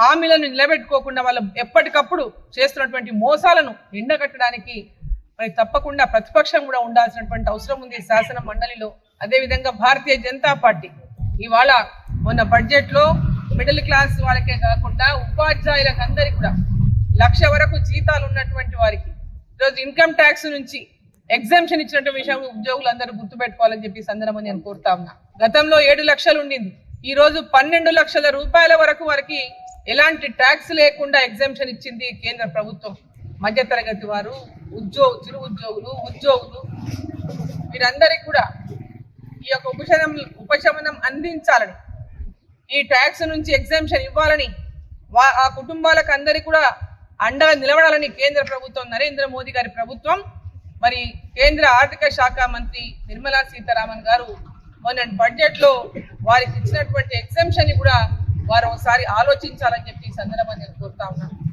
హామీలను నిలబెట్టుకోకుండా వాళ్ళు ఎప్పటికప్పుడు చేస్తున్నటువంటి మోసాలను ఎండగట్టడానికి మరి తప్పకుండా ప్రతిపక్షం కూడా ఉండాల్సినటువంటి అవసరం ఉంది శాసన మండలిలో. అదేవిధంగా భారతీయ జనతా పార్టీ. ఇవాళ మొన్న బడ్జెట్లో మిడిల్ క్లాస్ వాళ్ళకే కాకుండా ఉపాధ్యాయులకు అందరికీ కూడా లక్ష వరకు జీతాలు ఉన్నటువంటి వారికి ఈరోజు ఇన్కమ్ ట్యాక్స్ నుంచి ఎగ్జామ్షన్ ఇచ్చినటువంటి విషయం ఉద్యోగులందరూ గుర్తుపెట్టుకోవాలని చెప్పి సందనమని సందర్భంగా నేను కోరుతా ఉన్నా. గతంలో ఏడు లక్షలు ఉండింది. ఈ రోజు పన్నెండు లక్షల రూపాయల వరకు వారికి ఎలాంటి ట్యాక్స్ లేకుండా ఎగ్జామ్షన్ ఇచ్చింది కేంద్ర ప్రభుత్వం? మధ్యతరగతి వారు ఉద్యోగ చిరు ఉద్యోగులు ఉద్యోగులు వీరందరికీ కూడా ఈ యొక్క ఉపశమనం ఉపశమనం అందించాలని ఈ ట్యాక్స్ నుంచి ఎగ్జామ్షన్ ఇవ్వాలని వా ఆ కుటుంబాలకు అందరికీ కూడా అండగా నిలబడాలని కేంద్ర ప్రభుత్వం నరేంద్ర మోదీ గారి ప్రభుత్వం. మరి కేంద్ర ఆర్థిక శాఖ మంత్రి నిర్మలా సీతారామన్ గారు మొన్న బడ్జెట్లో వారికి ఇచ్చినటువంటి ఎగ్జామ్షన్ కూడా వారు ఒకసారి ఆలోచించాలని చెప్పి సందర్భంగా నేను కోరుతా ఉన్నాను.